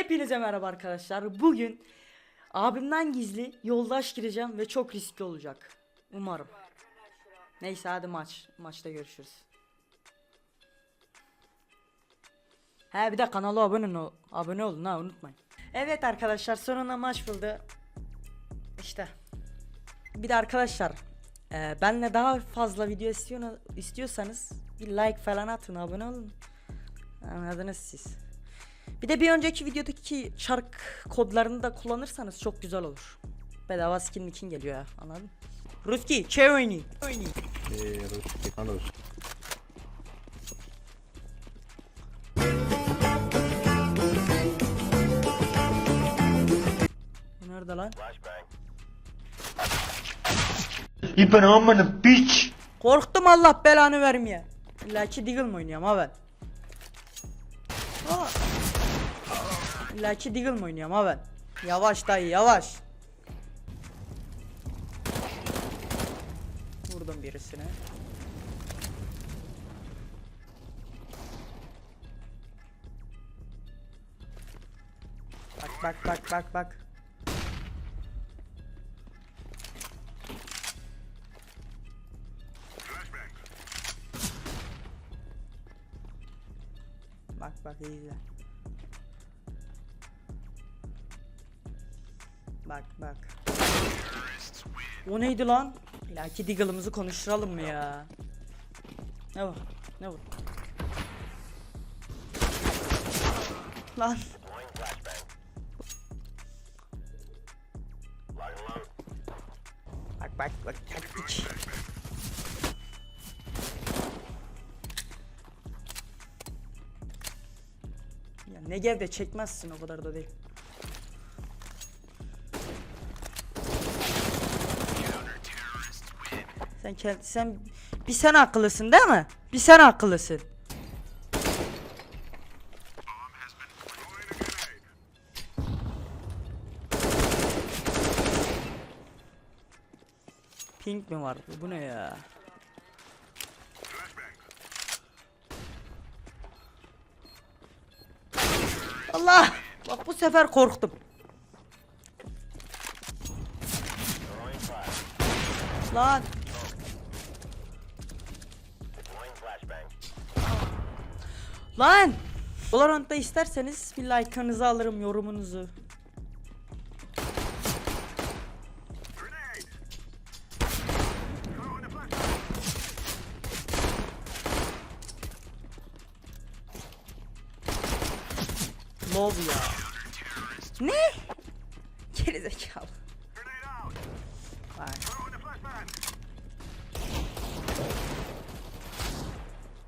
Hepinize merhaba arkadaşlar. Bugün abimden gizli yoldaş gireceğim ve çok riskli olacak. Umarım. Neyse hadi maç. Maçta görüşürüz. He bir de kanala abone ol abone olun ha unutmayın. Evet arkadaşlar sonunda maç buldu. İşte. Bir de arkadaşlar e, benle daha fazla video istiyor, istiyorsanız bir like falan atın abone olun. Anladınız siz. Bir de bir önceki videodaki çark kodlarını da kullanırsanız çok güzel olur. Bedava skin mikin geliyor ya anladın? Ruski, çe oyni. Oyni. Eee Ruski, anladın. Nerede lan? İpen amına piç. Korktum Allah belanı vermeye. İlla ki Deagle mi oynuyorum ha ben? Aa. İlla ki Deagle mı oynuyorum ha ben? Yavaş dayı yavaş. Vurdum birisine. Bak bak bak bak bak. Bak bak iyi izle. Bak bak. O neydi lan? İlaki Deagle'ımızı konuşturalım mı ya? Ne var? Ne var? Lan. Bak bak bak taktik. Ya ne gevde çekmezsin o kadar da değil. Sen kend- sen bir sen akıllısın değil mi? Bir sen akıllısın. Pink mi var? Bu ne ya? Allah! Bak bu sefer korktum. Lan. Lan. Valorant'ta isterseniz bir like'ınızı alırım, yorumunuzu. Love ya. Ne? Gerizekalı. Vay.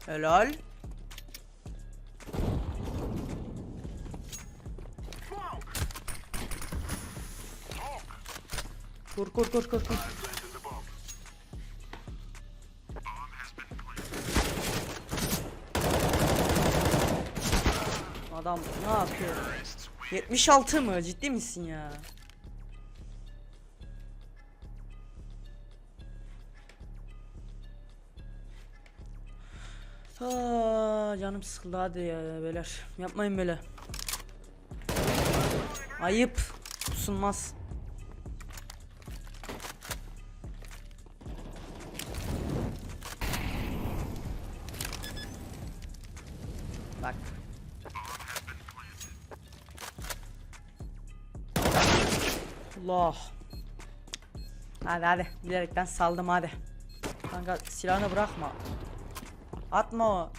Helal. Kur kur kur kur kur. Adam ne yapıyor? 76 mı? Ciddi misin ya? Aa, canım sıkıldı hadi ya beyler. Yapmayın böyle. Ayıp. Sunmaz. Bak. Allah. Hadi hadi bilerekten saldım hadi. Kanka silahını bırakma. Atma o.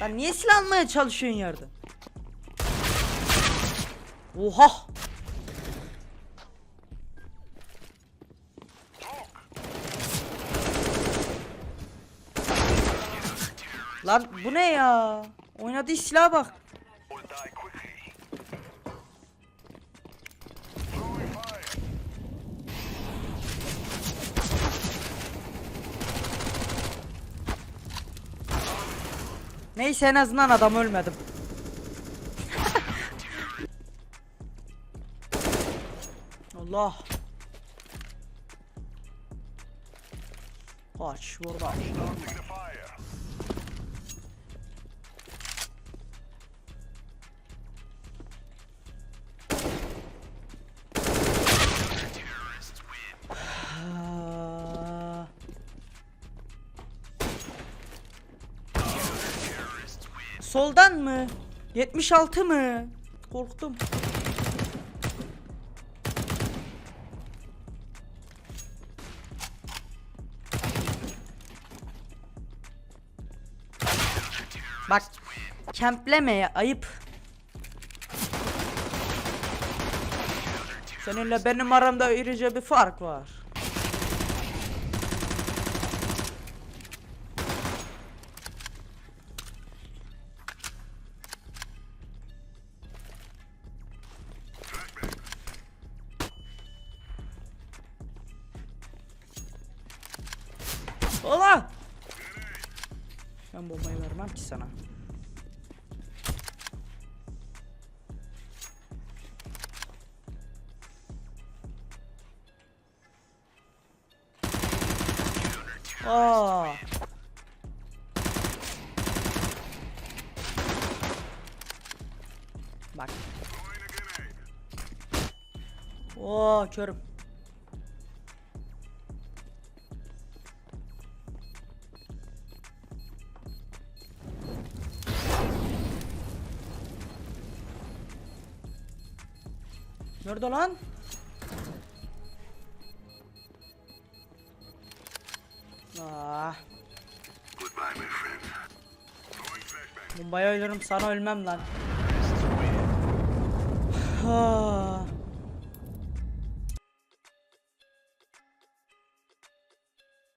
Lan niye silah almaya çalışıyorsun yerde? Oha! Lan bu ne ya? Oynadığı silaha bak. Neyse en azından adam ölmedim. Allah. Kaç burada. Soldan mı? 76 mı? Korktum. Bak kemplemeye ayıp. Seninle benim aramda irice bir fark var. Ola! Ben bombayı vermem ki sana. Aa. Bak. Oo körüm. Nerede lan? Ah. Bombayı ölürüm sana ölmem lan. Ah.